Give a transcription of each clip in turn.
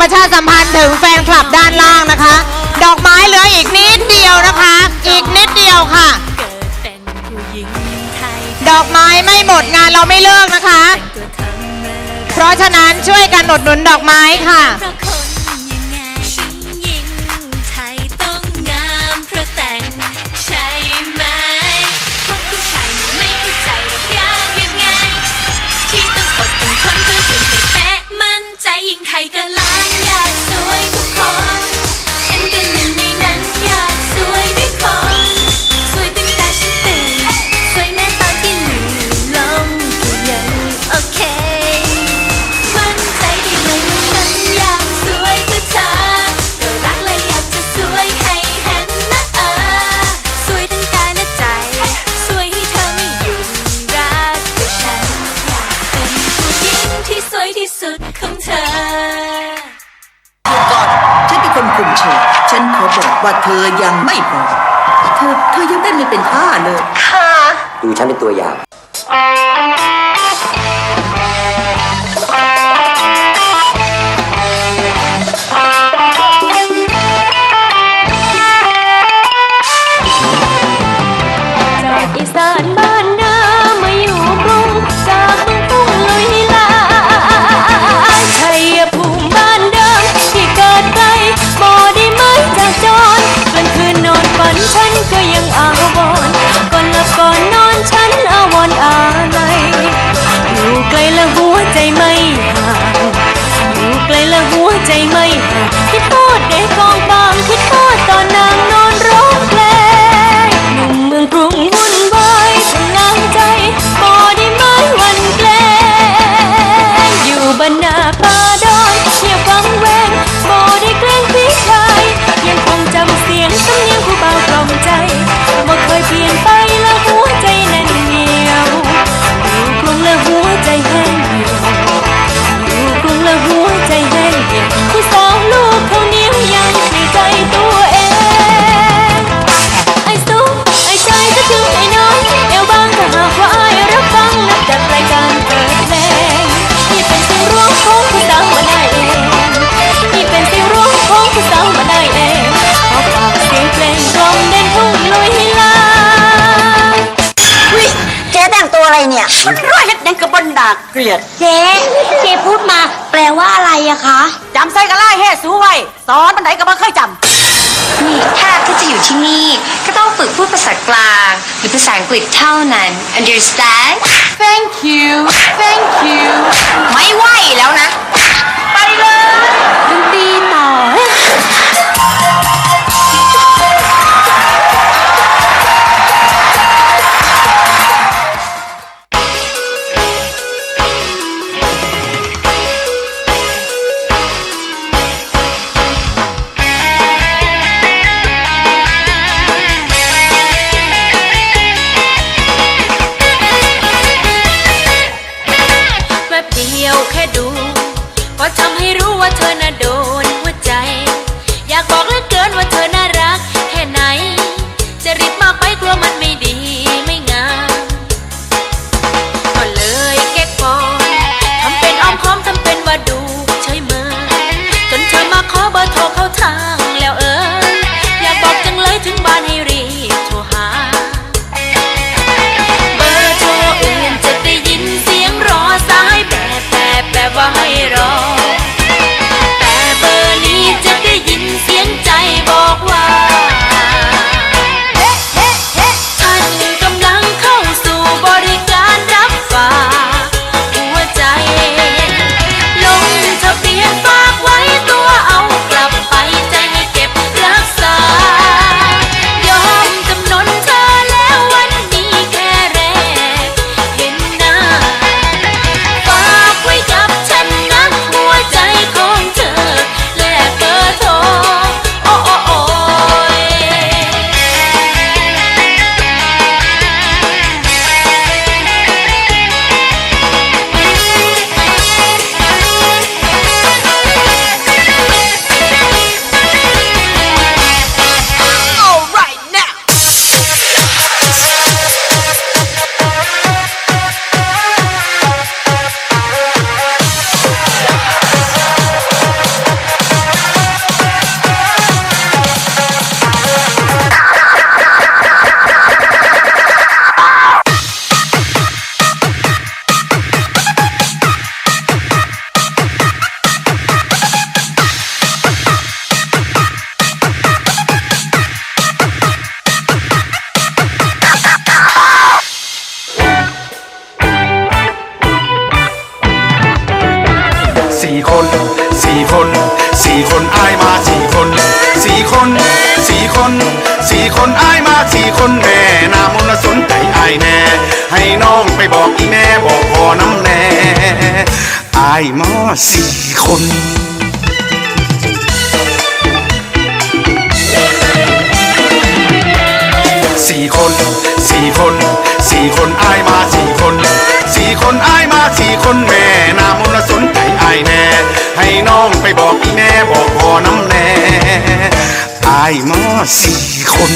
ประชาสัมพันธ์ถึงแฟนคลับด้านล่างนะคะ ดอกไม้เหลืออีกนิดเดียวนะคะ อีกนิดเดียวค่ะ ดอกไม้ไม่หมดงานเราไม่เลิกนะคะ เพราะฉะนั้นช่วยกันหนดหนุนดอกไม้ค่ะ ของเธอก่อนฉันเป็นคนคุมเชิฉันขอบอกว่าเธอยังไม่พอเธอเธอยังได้ไม่เป็นท่าเลย ค่ะดูฉันเป็นตัวอย่าง จากอีสา เนี่ยมันร้อยเห็ดยังกระบนดาเกลียดเจ๊เจ๊พูดมาแปลว่าอะไรอะคะจำไส้กระไล่เฮ็สู้ไว้สอนมันไหนก็บ่เคยจำนี่ถ้าก็จะอยู่ที่นี่ ก็ต้องฝึกพูดภาษากลาง หรือภาษาอังกฤษเท่านั้น understand thank you thank you ไม่ไหวแล้วนะ็ทำให้รู้ว่าเธอน่ะโดน สี่คนสี่คนสี่คนอายมาสี่คนสี่คนสี่คนสี่คนอายมาสี่คนแม่นามนสนใจอายแน่ ให้น้องไปบอกอีแม่บอกพ่อน้ำแน่อายมาสี่คนสี่คนสี่คนสี่คนอายมาสี่คนสี่คนอายมาสี่คนแม่ ไปบอกอีแม่บอกพ่อน้ำแน่อายมาสี่คน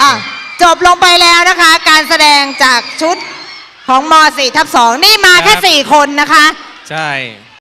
อะจบลงไปแล้วนะคะ การแสดงจากชุดของม .4 ทับ2นี่มาแค่ครับ4คนนะคะ ใช่